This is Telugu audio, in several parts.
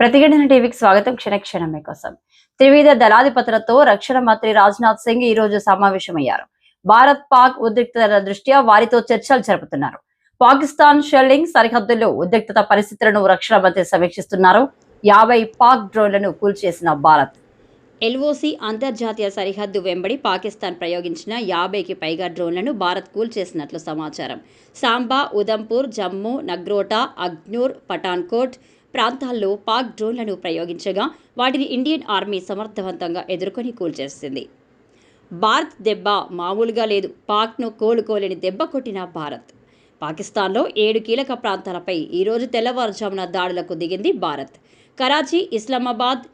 ప్రతిఘటన టీవీకి స్వాగతం క్షణక్షణం కోసం. త్రివిధ దళాధిపతులతో రక్షణ మంత్రి రాజ్నాథ్ సింగ్ ఈ రోజు సమావేశమయ్యారు. భారత్ పాక్ ఉద్రిక్తతల దృష్ట్యా వారితో చర్చలు జరుపుతున్నారు. పాకిస్తాన్ షెల్లింగ్ సరిహద్దుల్లో ఉద్రిక్తత పరిస్థితులను రక్షణ మంత్రి సమీక్షిస్తున్నారు. యాభై పాక్ డ్రోన్లను కూల్చేసిన భారత్. ఎల్ఓసి అంతర్జాతీయ సరిహద్దు వెంబడి పాకిస్తాన్ ప్రయోగించిన యాభైకి పైగా డ్రోన్లను భారత్ కూల్చేసినట్లు సమాచారం. సాంబా ఉదంపూర్ జమ్మూ నగ్రోటా అగ్నూర్ పఠాన్కోట్ ప్రాంతాల్లో పాక్ డ్రోన్లను ప్రయోగించగా వాటిని ఇండియన్ ఆర్మీ సమర్థవంతంగా ఎదుర్కొని కూల్చేసింది. భారత్ దెబ్బ మామూలుగా లేదు. పాక్ను కోలుకోలేని దెబ్బ కొట్టిన భారత్. పాకిస్తాన్లో ఏడు కీలక ప్రాంతాలపై ఈరోజు తెల్లవారుజామున దాడులకు దిగింది భారత్. కరాచీ ఇస్లామాబాద్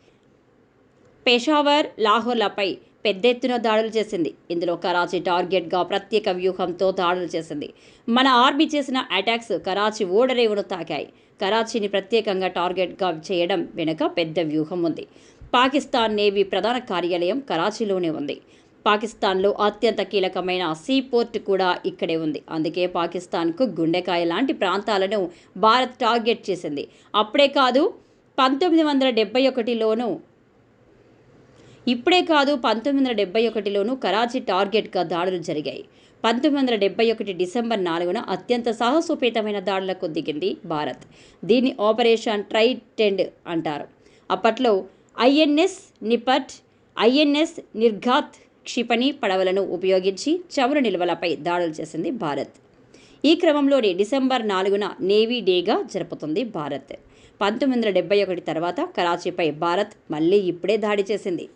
పెషావర్ లాహోర్లపై పెద్ద ఎత్తున దాడులు చేసింది. ఇందులో కరాచీ టార్గెట్గా ప్రత్యేక వ్యూహంతో దాడులు చేసింది. మన ఆర్మీ చేసిన అటాక్స్ కరాచీ ఓడరేవును తాకాయి. కరాచీని ప్రత్యేకంగా టార్గెట్గా చేయడం వెనుక పెద్ద వ్యూహం ఉంది. పాకిస్తాన్ నేవీ ప్రధాన కార్యాలయం కరాచీలోనే ఉంది. పాకిస్తాన్లో అత్యంత కీలకమైన సీ పోర్ట్ కూడా ఇక్కడే ఉంది. అందుకే పాకిస్తాన్కు గుండెకాయ లాంటి ప్రాంతాలను భారత్ టార్గెట్ చేసింది. అప్పుడే కాదు పంతొమ్మిది వందల డెబ్బై ఒకటిలోనూ ఇప్పుడే కాదు పంతొమ్మిది వందల డెబ్బై ఒకటిలోనూ కరాచీ టార్గెట్గా దాడులు జరిగాయి. పంతొమ్మిది వందల డెబ్బై ఒకటి డిసెంబర్ నాలుగున అత్యంత సాహసోపేతమైన దాడులకు దిగింది భారత్. దీన్ని ఆపరేషన్ ట్రైటెండ్ అంటారు. అప్పట్లో ఐఎన్ఎస్ నిపట్ ఐఎన్ఎస్ నిర్ఘాత్ క్షిపణి పడవలను ఉపయోగించి చమురు నిల్వలపై దాడులు చేసింది భారత్. ఈ క్రమంలోనే డిసెంబర్ నాలుగున నేవీ డేగా జరుపుతుంది భారత్. పంతొమ్మిది వందల డెబ్బై ఒకటి తర్వాత కరాచీపై భారత్ మళ్ళీ ఇప్పుడే దాడి చేసింది.